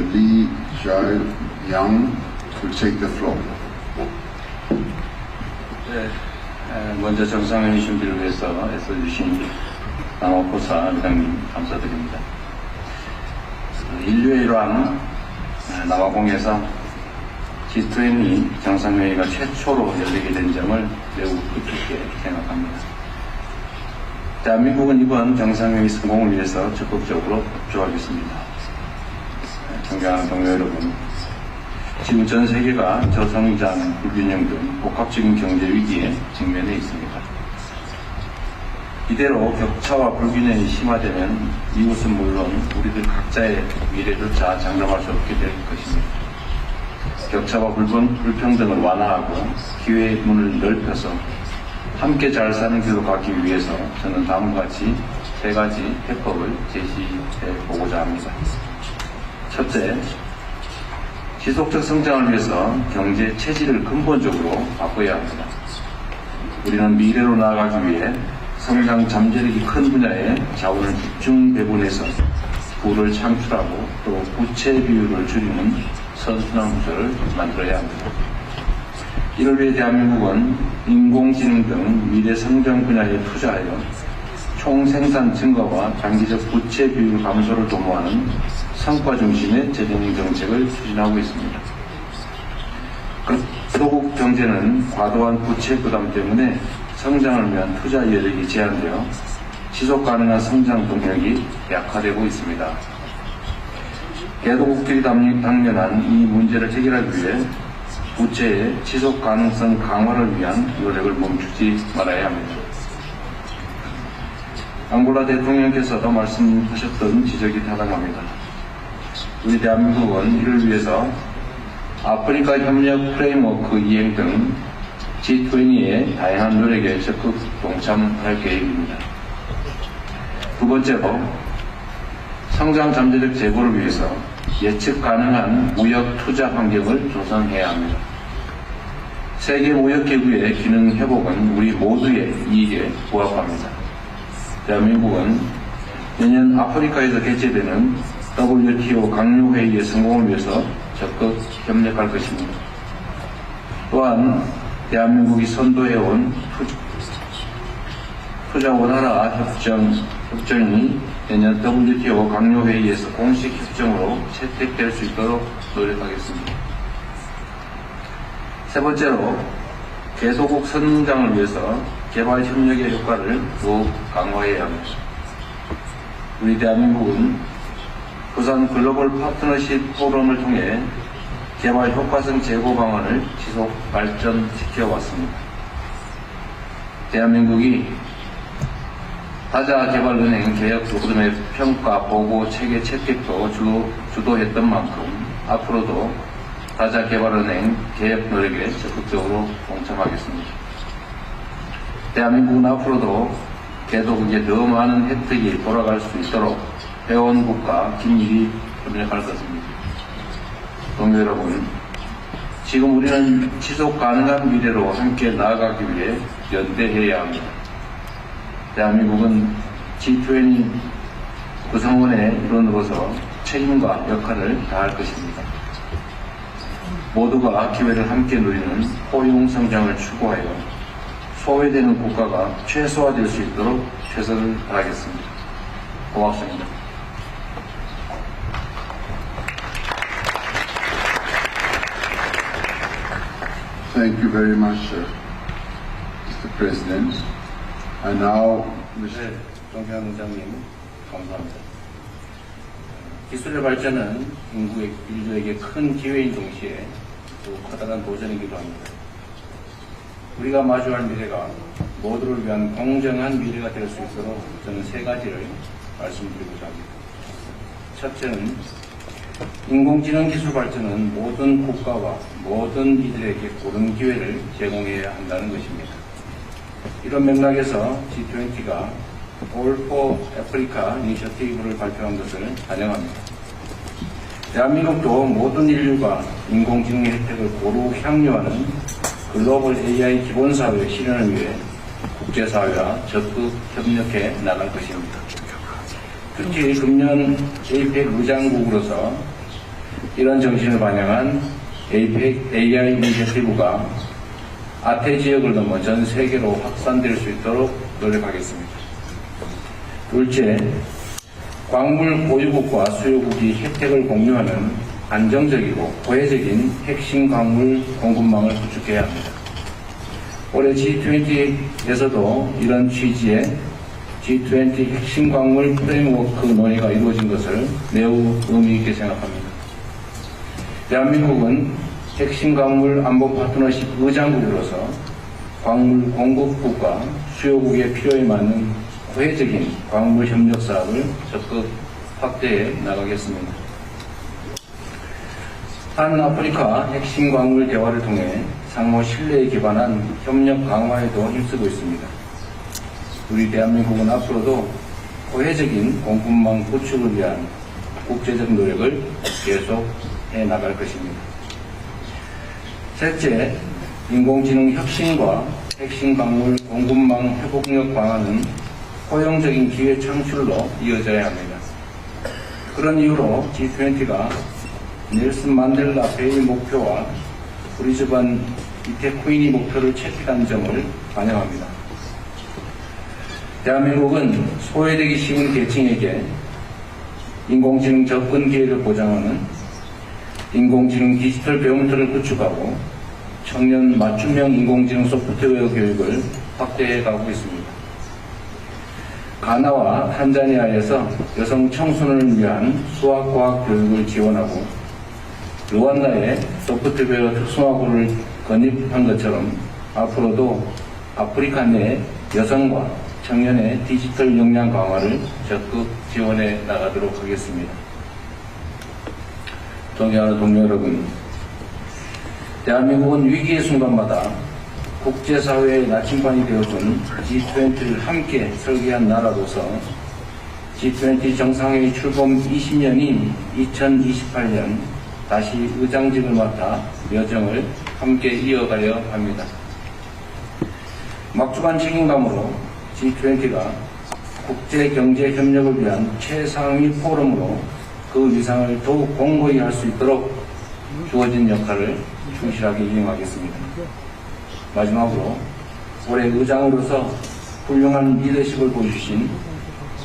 Lee Jae-young will take the floor. 네, 에, 먼저 정상회의 준비를 위해서 애써주신 남아포사 회장님 감사드립니다. 그 인류의 일환 에, 남아공에서 G20 정상회의가 최초로 열리게 된 점을 매우 뜻깊게 생각합니다. 대한민국은 이번 정상회의 성공을 위해서 적극적으로 협조하겠습니다. 에, 존경하는 동료 여러분, 지금 전 세계가 저성장, 불균형 등 복합적인 경제 위기에 직면해 있습니다. 이대로 격차와 불균형이 심화되면 이웃은 물론 우리들 각자의 미래조차 장담할 수 없게 될 것입니다. 격차와 불분, 불평등을 완화하고 기회의 문을 넓혀서 함께 잘 사는 길로 가기 위해서 저는 다음과 같이 세 가지 해법을 제시해 보고자 합니다. 첫째, 지속적 성장을 위해서 경제 체질을 근본적으로 바꿔야 합니다. 우리는 미래로 나아가기 위해 성장 잠재력이 큰 분야에 자원을 집중 배분해서 부를 창출하고 또 부채 비율을 줄이는 선순환 구조를 만들어야 합니다. 이를 위해 대한민국은 인공지능 등 미래 성장 분야에 투자하여 총생산 증가와 장기적 부채 비율 감소를 도모하는 성과 중심의 재정 정책을 추진하고 있습니다. 소국 경제는 과도한 부채 부담 때문에 성장을 위한 투자 여력이 제한되어 지속 가능한 성장 동력이 약화되고 있습니다. 개도국들이 당면한 이 문제를 해결하기 위해 부채의 지속 가능성 강화를 위한 노력을 멈추지 말아야 합니다. 앙골라 대통령께서도 말씀하셨던 지적이 타당합니다. 우리 대한민국은 이를 위해서 아프리카 협력 프레임워크 이행 등 G20의 다양한 노력에 적극 동참할 계획입니다. 두 번째로 성장 잠재력 제고를 위해서 예측 가능한 무역 투자 환경을 조성해야 합니다. 세계 무역기구의 기능 회복은 우리 모두의 이익에 부합합니다. 대한민국은 내년 아프리카에서 개최되는 WTO 강요회의의 성공을 위해서 적극 협력할 것입니다. 또한 대한민국이 선도해온 투자 원활화 협정, 협정이 내년 WTO 강요회의에서 공식 협정으로 채택될 수 있도록 노력하겠습니다. 세 번째로 개도국 성장을 위해서 개발 협력의 효과를 더욱 강화해야 합니다. 우리 대한민국은 부산 글로벌 파트너십 포럼을 통해 개발 효과성 제고 방안을 지속 발전시켜 왔습니다. 대한민국이 다자개발은행 개혁 프로그램의 평가 보고 체계 채택도 주, 주도했던 만큼 앞으로도 다자개발은행 개혁 노력에 적극적으로 동참하겠습니다. 대한민국은 앞으로도 개도국에 더 많은 혜택이 돌아갈 수 있도록 회원국과 긴밀히 협력할 것입니다. 동료 여러분, 지금 우리는 지속 가능한 미래로 함께 나아가기 위해 연대해야 합니다. 대한민국은 G20 구성원의 일원으로서 책임과 역할을 다할 것입니다. 모두가 기회를 함께 누리는 포용 성장을 추구하여 소외되는 국가가 최소화될 수 있도록 최선을 다하겠습니다. 고맙습니다. Thank you very much, uh, Mr. President. And now, Mr. 네, 정현 의장님 감사합니다. 기술의 발전은 인구의, 인류에게 큰 기회인 동시에 또 커다란 도전이기도 합니다. 우리가 마주할 미래가 모두를 위한 공정한 미래가 될 수 있도록 저는 세 가지를 말씀드리고자 합니다. 첫째는 인공지능 기술 발전은 모든 국가와 모든 이들에게 고른 기회를 제공해야 한다는 것입니다. 이런 맥락에서 G20가 All for Africa 이니셔티브를 발표한 것을 환영합니다. 대한민국도 모든 인류가 인공지능의 혜택을 고루 향유하는 글로벌 AI 기본사회 실현을 위해 국제사회와 적극 협력해 나갈 것입니다. 특히 금년 APEC 의장국으로서 이런 정신을 반영한 AI 이니셔티브가 아태 지역을 넘어 전 세계로 확산될 수 있도록 노력하겠습니다. 둘째, 광물 보유국과 수요국이 혜택을 공유하는 안정적이고 고해적인 핵심 광물 공급망을 구축해야 합니다. 올해 G20에서도 이런 취지의 G20 핵심 광물 프레임워크 논의가 이루어진 것을 매우 의미 있게 생각합니다. 대한민국은 핵심 광물 안보 파트너십 의장국으로서 광물 공급국과 수요국의 필요에 맞는 구해적인 광물 협력 사업을 적극 확대해 나가겠습니다. 한 아프리카 핵심 광물 대화를 통해 상호 신뢰에 기반한 협력 강화에도 힘쓰고 있습니다. 우리 대한민국은 앞으로도 고해적인 공급망 구축을 위한 국제적 노력을 계속 해 나갈 것입니다. 셋째, 인공지능 혁신과 핵심 광물 공급망 회복력 강화는 포용적인 기회 창출로 이어져야 합니다. 그런 이유로 G20가 넬슨 만델라 베이 목표와 브리즈번 이테코인이 목표를 채택한 점을 환영합니다. 대한민국은 소외되기 쉬운 계층에게 인공지능 접근 기회를 보장하는 인공지능 디지털 배움터를 구축하고 청년 맞춤형 인공지능 소프트웨어 교육을 확대해 가고 있습니다. 가나와 탄자니아에서 여성 청소년을 위한 수학과학 교육을 지원하고 루안다에 소프트웨어 특성화고를 건립한 것처럼 앞으로도 아프리카 내 여성과 청년의 디지털 역량 강화를 적극 지원해 나가도록 하겠습니다. 존경하는 동료 여러분, 대한민국은 위기의 순간마다 국제사회의 나침반이 되어준 G20를 함께 설계한 나라로서 G20 정상회의 출범 20년인 2028년 다시 의장직을 맡아 여정을 함께 이어가려 합니다. 막중한 책임감으로 G20가 국제 경제 협력을 위한 최상위 포럼으로 그 위상을 더욱 공고히 할 수 있도록 주어진 역할을 충실하게 이행하겠습니다. 마지막으로 올해 의장으로서 훌륭한 리더십을 보여주신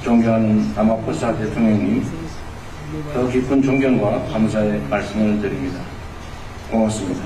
존경하는 아마포사 대통령님 더 깊은 존경과 감사의 말씀을 드립니다. 고맙습니다.